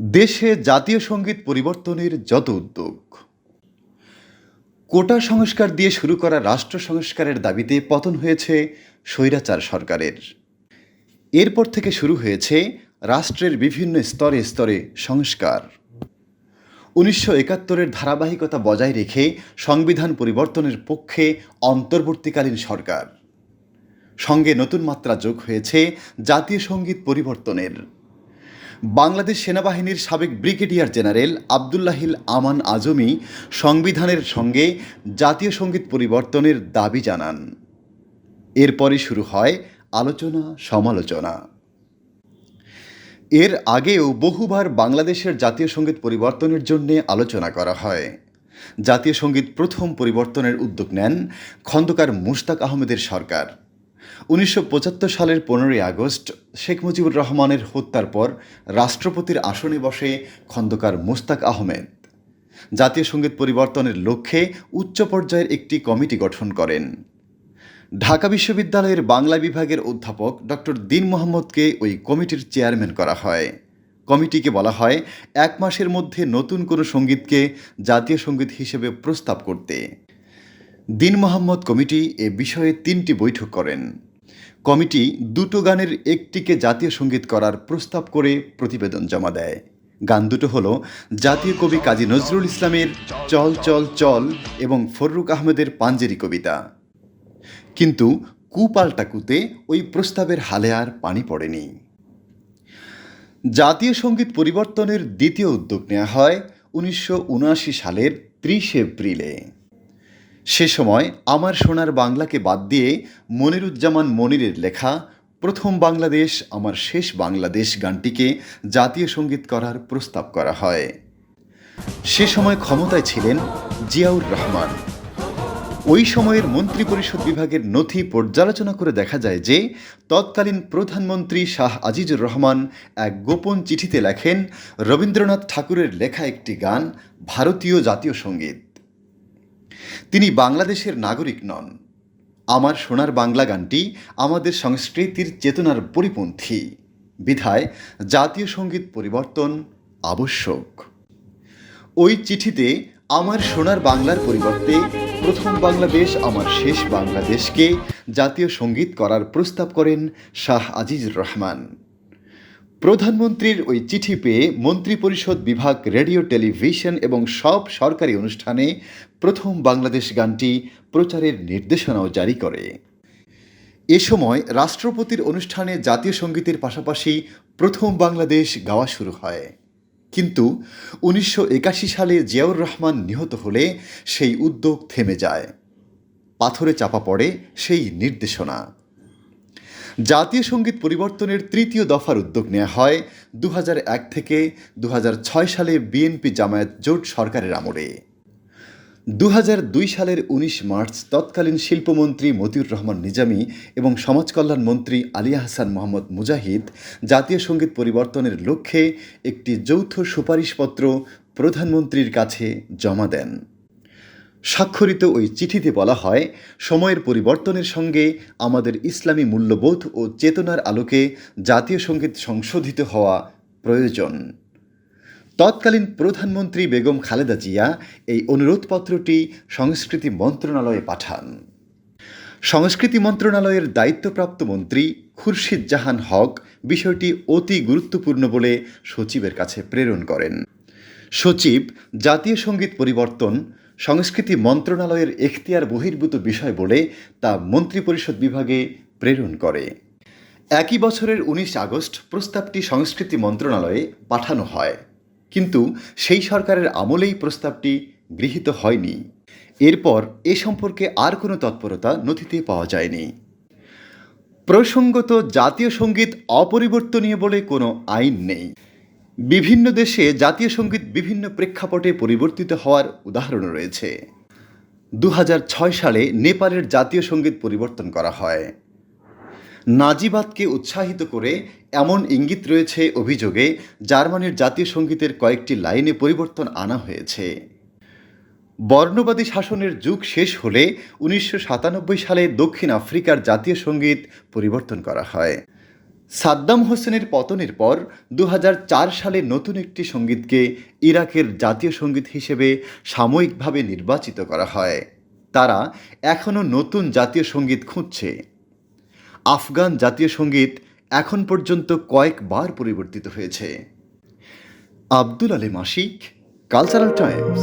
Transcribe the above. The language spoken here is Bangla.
দেশে জাতীয় সংগীত পরিবর্তনের যত উদ্যোগ। কোটা সংস্কার দিয়ে শুরু করা রাষ্ট্র সংস্কারের দাবিতে পতন হয়েছে স্বৈরাচার সরকারের। এরপর থেকে শুরু হয়েছে রাষ্ট্রের বিভিন্ন স্তরে স্তরে সংস্কার। উনিশশো একাত্তরের ধারাবাহিকতা বজায় রেখে সংবিধান পরিবর্তনের পক্ষে অন্তর্বর্তীকালীন সরকার। সঙ্গে নতুন মাত্রা যোগ হয়েছে জাতীয় সংগীত পরিবর্তনের। বাংলাদেশ সেনাবাহিনীর সাবেক ব্রিগেডিয়ার জেনারেল আবদুল্লাহিল আমান আজমি সংবিধানের সঙ্গে জাতীয় সংগীত পরিবর্তনের দাবি জানান। এরপরই শুরু হয় আলোচনা, সমালোচনা। এর আগেও বহুবার বাংলাদেশের জাতীয় সংগীত পরিবর্তনের জন্য আলোচনা করা হয়। জাতীয় সংগীত প্রথম পরিবর্তনের উদ্যোগ নেন খন্দকার মুশতাক আহমেদের সরকার। উনিশশো পঁচাত্তর সালের পনেরোই আগস্ট শেখ মুজিবুর রহমানের হত্যার পর রাষ্ট্রপতির আসনে বসে খন্দকার মুস্তাক আহমেদ। জাতীয় সংগীত পরিবর্তনের লক্ষ্যে উচ্চ পর্যায়ের একটি কমিটি গঠন করেন। ঢাকা বিশ্ববিদ্যালয়ের বাংলা বিভাগের অধ্যাপক ডক্টর দিন মোহাম্মদকে ওই কমিটির চেয়ারম্যান করা হয়। কমিটিকে বলা হয় এক মাসের মধ্যে নতুন কোনো সঙ্গীতকে জাতীয় সংগীত হিসেবে প্রস্তাব করতে। দিন মোহাম্মদ কমিটি এ বিষয়ে তিনটি বৈঠক করেন। কমিটি দুটো গানের একটিকে জাতীয় সংগীত করার প্রস্তাব করে প্রতিবেদন জমা দেয়। গান দুটো হল জাতীয় কবি কাজী নজরুল ইসলামের চল চল চল এবং ফররুক আহমেদের পাঞ্জেরি কবিতা। কিন্তু কুপাল্টা কুতে ওই প্রস্তাবের হালে আর পানি পড়েনি। জাতীয় সংগীত পরিবর্তনের দ্বিতীয় উদ্যোগ নেওয়া হয় উনিশশো উনআশি সালের ত্রিশে এপ্রিলে। সে সময় আমার সোনার বাংলাকে বাদ দিয়ে মনিরুজ্জামান মনিরের লেখা প্রথম বাংলাদেশ, আমার শেষ বাংলাদেশ গানটিকে জাতীয় সংগীত করার প্রস্তাব করা হয়। সে সময় ক্ষমতায় ছিলেন জিয়াউর রহমান। ওই সময়ের মন্ত্রিপরিষদ বিভাগের নথি পর্যালোচনা করে দেখা যায় যে, তৎকালীন প্রধানমন্ত্রী শাহ আজিজুর রহমান এক গোপন চিঠিতে লেখেন, রবীন্দ্রনাথ ঠাকুরের লেখা একটি গান ভারতীয় জাতীয় সংগীত। তিনি বাংলাদেশের নাগরিক নন। আমার সোনার বাংলা গানটি আমাদের সংস্কৃতির চেতনার পরিপন্থী। বিধায় জাতীয় সংগীত পরিবর্তন আবশ্যক। ওই চিঠিতে আমার সোনার বাংলার পরিবর্তে প্রথম বাংলাদেশ, আমার শেষ বাংলাদেশকে জাতীয় সংগীত করার প্রস্তাব করেন শাহ আজিজুর রহমান। প্রধানমন্ত্রীর ওই চিঠি পেয়ে মন্ত্রিপরিষদ বিভাগ রেডিও, টেলিভিশন এবং সব সরকারি অনুষ্ঠানে প্রথম বাংলাদেশ গানটি প্রচারের নির্দেশনাও জারি করে। এ সময় রাষ্ট্রপতির অনুষ্ঠানে জাতীয় সঙ্গীতের পাশাপাশি প্রথম বাংলাদেশ গাওয়া শুরু হয়। কিন্তু উনিশশো একাশি সালে জিয়াউর রহমান নিহত হলে সেই উদ্যোগ থেমে যায়। পাথরে চাপা পড়ে সেই নির্দেশনা। জাতীয় সংগীত পরিবর্তনের তৃতীয় দফার উদ্যোগ নেওয়া হয় দু এক থেকে দু হাজার ছয় সালে বিএনপি জামায়াত জোট সরকারের আমলে। দু সালের উনিশ মার্চ তৎকালীন শিল্পমন্ত্রী মতিউর রহমান নিজামী এবং সমাজ কল্যাণ মন্ত্রী আলিয়া হাসান মোহাম্মদ মুজাহিদ জাতীয় সংগীত পরিবর্তনের লক্ষ্যে একটি যৌথ সুপারিশপত্র প্রধানমন্ত্রীর কাছে জমা দেন। স্বাক্ষরিত ওই চিঠিতে বলা হয়, সময়ের পরিবর্তনের সঙ্গে আমাদের ইসলামী মূল্যবোধ ও চেতনার আলোকে জাতীয় সংগীত সংশোধিত হওয়া প্রয়োজন। তৎকালীন প্রধানমন্ত্রী বেগম খালেদা জিয়া এই অনুরোধপত্রটি সংস্কৃতি মন্ত্রণালয়ে পাঠান। সংস্কৃতি মন্ত্রণালয়ের দায়িত্বপ্রাপ্ত মন্ত্রী খুরশিদ জাহান হক বিষয়টি অতি গুরুত্বপূর্ণ বলে সচিবের কাছে প্রেরণ করেন। সচিব, জাতীয় সংগীত পরিবর্তন সংস্কৃতি মন্ত্রণালয়ের এখতিয়ার বহির্ভূত বিষয় বলে তা মন্ত্রিপরিষদ বিভাগে প্রেরণ করে। একই বছরের উনিশ আগস্ট প্রস্তাবটি সংস্কৃতি মন্ত্রণালয়ে পাঠানো হয়। কিন্তু সেই সরকারের আমলেই প্রস্তাবটি গৃহীত হয়নি। এরপর এ সম্পর্কে আর কোনো তৎপরতা নথিতে পাওয়া যায়নি। প্রসঙ্গত জাতীয় সংগীত অপরিবর্তনীয় বলে কোনো আইন নেই। বিভিন্ন দেশে জাতীয় সংগীত বিভিন্ন প্রেক্ষাপটে পরিবর্তিত হওয়ার উদাহরণ রয়েছে। দু হাজার ছয় সালে নেপালের জাতীয় সংগীত পরিবর্তন করা হয়। নাজিবাদকে উৎসাহিত করে এমন ইঙ্গিত রয়েছে অভিযোগে, জার্মানির জাতীয় সঙ্গীতের কয়েকটি লাইনে পরিবর্তন আনা হয়েছে। বর্ণবাদী শাসনের যুগ শেষ হলে উনিশশো সাতানব্বই সালে দক্ষিণ আফ্রিকার জাতীয় সংগীত পরিবর্তন করা হয়। সাদ্দাম হোসেনের পতনের পর দু হাজার চার সালে নতুন একটি সঙ্গীতকে ইরাকের জাতীয় সংগীত হিসেবে সাময়িকভাবে নির্বাচিত করা হয়। তারা এখনও নতুন জাতীয় সংগীত খুঁজছে। আফগান জাতীয় সংগীত এখন পর্যন্ত কয়েকবার পরিবর্তিত হয়েছে। আব্দুল আলী মাসিক, কালচারাল টাইমস।